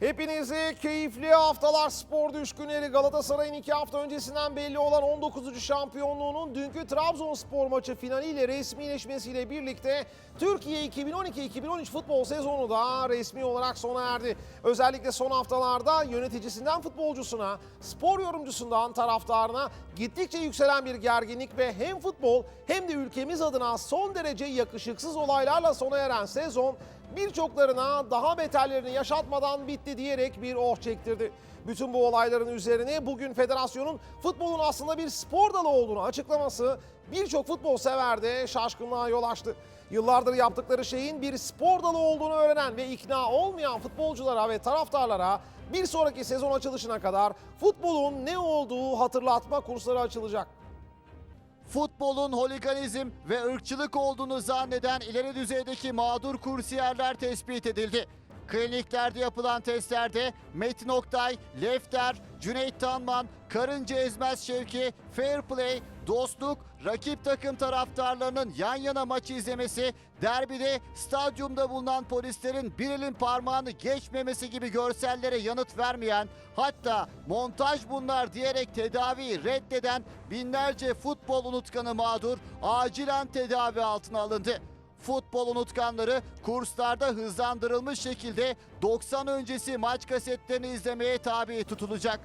Hepinize keyifli haftalar spor düşkünleri Galatasaray'ın iki hafta öncesinden belli olan 19. şampiyonluğunun dünkü Trabzonspor maçı finaliyle resmileşmesiyle birlikte Türkiye 2012-2013 futbol sezonu da resmi olarak sona erdi. Özellikle son haftalarda yöneticisinden futbolcusuna, spor yorumcusundan taraftarına gittikçe yükselen bir gerginlik ve hem futbol hem de ülkemiz adına son derece yakışıksız olaylarla sona eren sezon birçoklarına daha beterlerini yaşatmadan bitti diyerek bir oh çektirdi. Bütün bu olayların üzerine bugün federasyonun futbolun aslında bir spor dalı olduğunu açıklaması birçok futbol severde şaşkınlığa yol açtı. Yıllardır yaptıkları şeyin bir spor dalı olduğunu öğrenen ve ikna olmayan futbolculara ve taraftarlara bir sonraki sezon açılışına kadar futbolun ne olduğu hatırlatma kursları açılacak. Futbolun holiganizm ve ırkçılık olduğunu zanneden ileri düzeydeki mağdur kursiyerler tespit edildi. Kliniklerde yapılan testlerde Metin Oktay, Lefter, Cüneyt Tanman, Karınca Ezmez Şevki, Fair Play, dostluk, rakip takım taraftarlarının yan yana maçı izlemesi, derbide stadyumda bulunan polislerin bir elin parmağını geçmemesi gibi görsellere yanıt vermeyen, hatta montaj bunlar diyerek tedaviyi reddeden binlerce futbol unutkanı mağdur acilen tedavi altına alındı. Futbol unutkanları kurslarda hızlandırılmış şekilde 90 öncesi maç kasetlerini izlemeye tabi tutulacak.